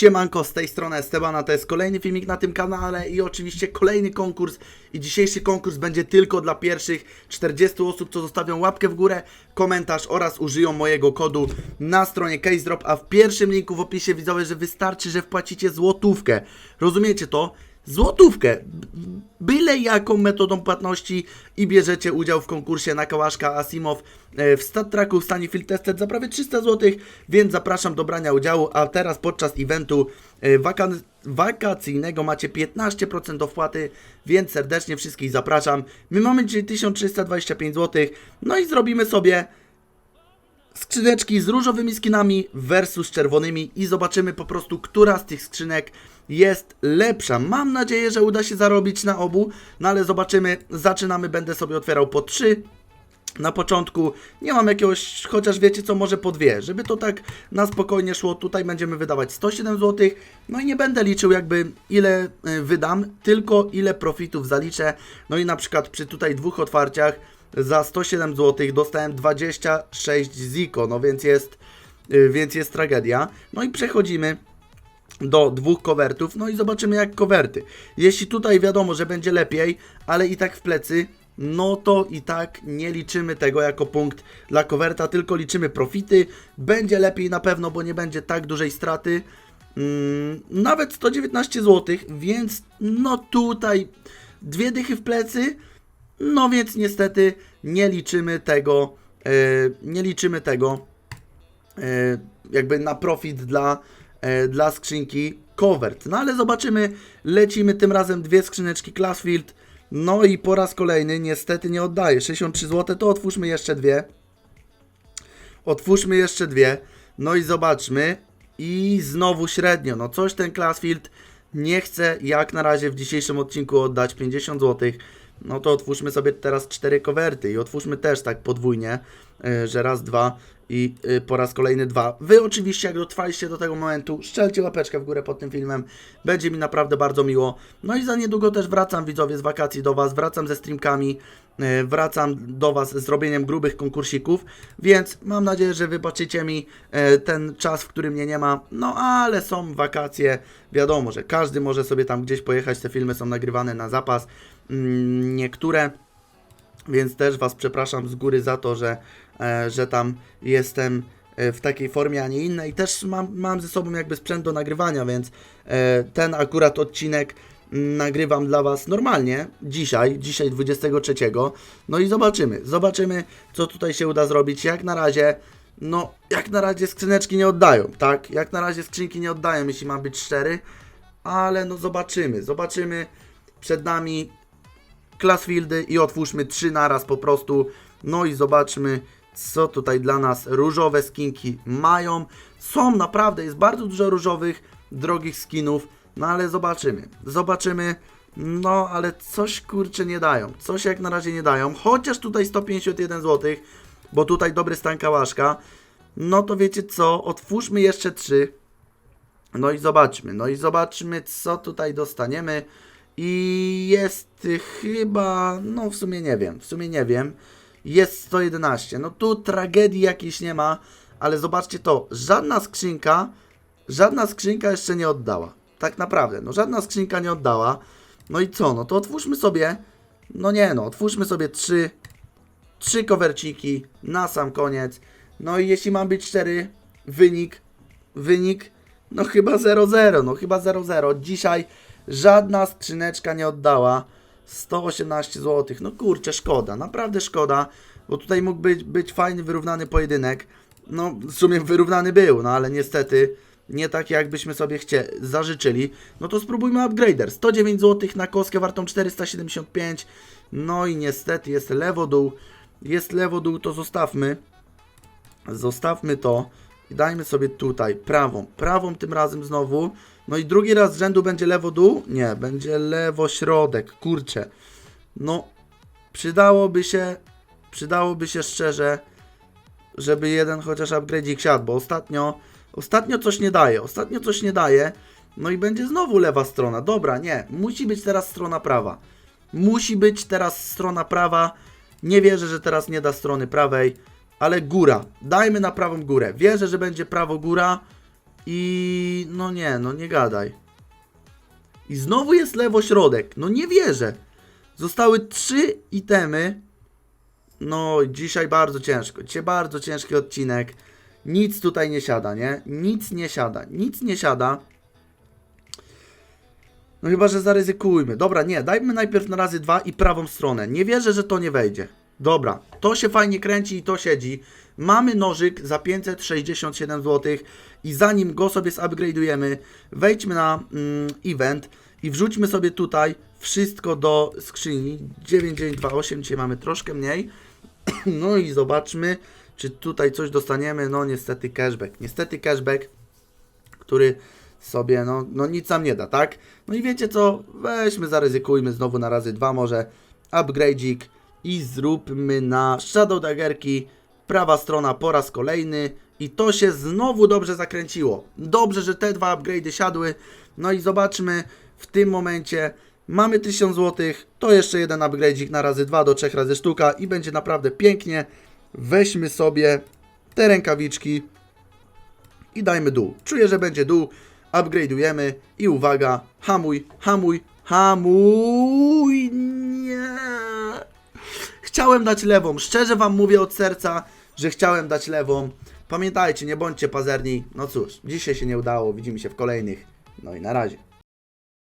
Siemanko, z tej strony Estebana, to jest kolejny filmik na tym kanale i oczywiście kolejny konkurs i dzisiejszy konkurs będzie tylko dla pierwszych 40 osób, co zostawią łapkę w górę, komentarz oraz użyją mojego kodu na stronie CaseDrop, a w pierwszym linku w opisie widzowie, że wystarczy, że wpłacicie złotówkę. Rozumiecie to? Złotówkę! Byle jaką metodą płatności i bierzecie udział w konkursie na Kałaszka Asimow e, w StatTracku w stanie Field Tested za prawie 300 zł, więc zapraszam do brania udziału, a teraz podczas eventu e, waka- wakacyjnego macie 15% do wpłaty, więc serdecznie wszystkich zapraszam. My mamy dzisiaj 1325 zł, no i zrobimy sobie skrzyneczki z różowymi skinami versus czerwonymi i zobaczymy po prostu, która z tych skrzynek jest lepsza. Mam nadzieję, że uda się zarobić na obu, no ale zobaczymy. Zaczynamy, będę sobie otwierał po trzy. Na początku nie mam jakiegoś, chociaż wiecie co, może po dwie, żeby to tak na spokojnie szło. Tutaj będziemy wydawać 107 zł. No i nie będę liczył jakby ile y, wydam, tylko ile profitów zaliczę. No i na przykład przy tutaj dwóch otwarciach za 107 zł dostałem 26 ziko, no więc jest, y, więc jest tragedia. No i przechodzimy do dwóch kowertów, no i zobaczymy jak kowerty. Jeśli tutaj wiadomo, że będzie lepiej, ale i tak w plecy, no to i tak nie liczymy tego jako punkt dla kowerta, tylko liczymy profity. Będzie lepiej na pewno, bo nie będzie tak dużej straty. Mm, nawet 119 zł, więc no tutaj dwie dychy w plecy, no więc niestety nie liczymy tego, e, nie liczymy tego e, jakby na profit dla, e, dla skrzynki Covert. No ale zobaczymy, lecimy tym razem dwie skrzyneczki Classfield. No i po raz kolejny niestety nie oddaję. 63 zł, to otwórzmy jeszcze dwie. Otwórzmy jeszcze dwie. No i zobaczmy. I znowu średnio. No coś ten Classfield nie chce jak na razie w dzisiejszym odcinku oddać 50 zł. No to otwórzmy sobie teraz cztery kowerty i otwórzmy też tak podwójnie, y, że raz, dwa i y, po raz kolejny dwa. Wy oczywiście, jak dotrwaliście do tego momentu, szczelcie łapeczkę w górę pod tym filmem. Będzie mi naprawdę bardzo miło. No i za niedługo też wracam, widzowie, z wakacji do Was. Wracam ze streamkami, y, wracam do Was z robieniem grubych konkursików, więc mam nadzieję, że wybaczycie mi y, ten czas, w którym mnie nie ma. No ale są wakacje, wiadomo, że każdy może sobie tam gdzieś pojechać. Te filmy są nagrywane na zapas. Mm, Niektóre więc też Was przepraszam z góry za to, że, e, że tam jestem e, w takiej formie, a nie innej. Też mam, mam ze sobą jakby sprzęt do nagrywania, więc e, ten akurat odcinek mm, nagrywam dla Was normalnie, dzisiaj, dzisiaj 23. No i zobaczymy, zobaczymy, co tutaj się uda zrobić. Jak na razie, no, jak na razie skrzyneczki nie oddają, tak? Jak na razie skrzynki nie oddają, jeśli mam być szczery, ale no zobaczymy, zobaczymy. Przed nami Classfieldy i otwórzmy trzy naraz po prostu. No i zobaczmy, co tutaj dla nas różowe skinki mają. Są naprawdę, jest bardzo dużo różowych, drogich skinów, no ale zobaczymy. Zobaczymy. No, ale coś kurczę nie dają. Coś jak na razie nie dają. Chociaż tutaj 151 zł, bo tutaj dobry stan kałaszka. No to wiecie co? Otwórzmy jeszcze trzy. No i zobaczmy, no i zobaczmy, co tutaj dostaniemy. I jest chyba, no w sumie nie wiem, w sumie nie wiem. Jest 111. No tu tragedii jakiejś nie ma, ale zobaczcie to, żadna skrzynka, żadna skrzynka jeszcze nie oddała. Tak naprawdę, no żadna skrzynka nie oddała. No i co, no to otwórzmy sobie, no nie no, otwórzmy sobie trzy, trzy kowerciki na sam koniec. No i jeśli mam być szczery, wynik, wynik, no chyba 0-0, no chyba 0-0. Dzisiaj żadna skrzyneczka nie oddała 118 zł. No kurczę, szkoda, naprawdę szkoda, bo tutaj mógł być, być fajny, wyrównany pojedynek. No w sumie wyrównany był, no ale niestety nie tak jakbyśmy sobie chcie, zażyczyli. No to spróbujmy upgrader. 109 zł na kostkę wartą 475. No i niestety jest lewo dół. Jest lewo dół, to zostawmy. Zostawmy to i dajmy sobie tutaj prawą. Prawą tym razem znowu. No i drugi raz z rzędu będzie lewo dół? Nie, będzie lewo środek. Kurczę. No, przydałoby się, przydałoby się szczerze, żeby jeden chociaż upgrade'ik siadł, bo ostatnio, ostatnio coś nie daje. Ostatnio coś nie daje. No i będzie znowu lewa strona. Dobra, nie. Musi być teraz strona prawa. Musi być teraz strona prawa. Nie wierzę, że teraz nie da strony prawej, ale góra. Dajmy na prawą górę. Wierzę, że będzie prawo góra. I no nie, no nie gadaj. I znowu jest lewo środek. No nie wierzę. Zostały trzy itemy. No dzisiaj bardzo ciężko. Dzisiaj bardzo ciężki odcinek. Nic tutaj nie siada, nie? Nic nie siada. Nic nie siada. No chyba, że zaryzykujmy. Dobra, nie, dajmy najpierw na razy dwa i prawą stronę. Nie wierzę, że to nie wejdzie. Dobra, to się fajnie kręci i to siedzi. Mamy nożyk za 567 zł i zanim go sobie zupgrade'ujemy, wejdźmy na mm, event i wrzućmy sobie tutaj wszystko do skrzyni. 9928, dzisiaj mamy troszkę mniej. No i zobaczmy, czy tutaj coś dostaniemy. No niestety cashback. Niestety cashback, który sobie, no, no nic nam nie da, tak? No i wiecie co? Weźmy, zaryzykujmy znowu na razy dwa może upgrade'ik i zróbmy na Shadow Daggerki prawa strona po raz kolejny i to się znowu dobrze zakręciło. Dobrze, że te dwa upgrade'y siadły. No i zobaczmy w tym momencie mamy 1000 zł, to jeszcze jeden upgrade'ik na razy dwa do trzech razy sztuka i będzie naprawdę pięknie. Weźmy sobie te rękawiczki i dajmy dół. Czuję, że będzie dół. Upgrade'ujemy i uwaga, hamuj, hamuj, hamuj. Chciałem dać lewą. Szczerze wam mówię od serca, że chciałem dać lewą. Pamiętajcie, nie bądźcie pazerni. No cóż, dzisiaj się nie udało. Widzimy się w kolejnych. No i na razie.